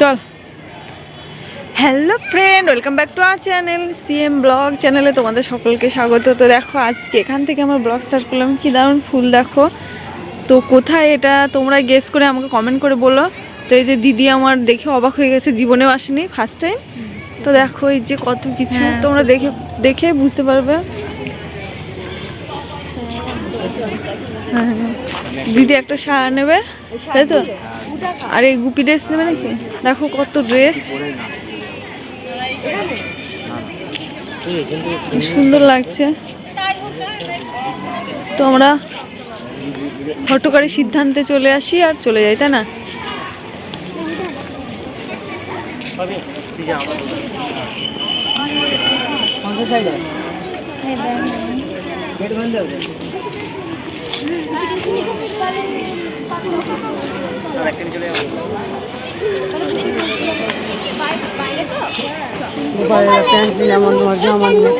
চল। Hello friend welcome back to our channel C M blog চ্যানেলে তোমাদের সকলকে স্বাগত। তো দেখো আজকে এখান থেকে আমার ব্লগ স্টার্ট করলাম। কি দারুণ ফুল দেখো। তো কোথায় এটা? তোমরা গেস করে আমাকে কমেন্ট করে বলো। তো এই যে দিদি আমার দেখে অবাক হয়ে গেছে জীবনেও আসেনি ফার্স্ট টাইম তো দেখো এই যে কত কিছু হ্যাঁ। তোমরা দেখে দেখে বুঝতে পারবে। দিদি একটা শাড়ি নেবে, তাই তো? আর এই গুপি ড্রেস নেবে নাকি? দেখো কত ড্রেস। সুন্দর লাগছে। তো আমরা হটকারী সিদ্ধান্তে চলে আসি আর চলে যাই, তাই না? প্যান্ট নিলাম অন্য জামা নিলাম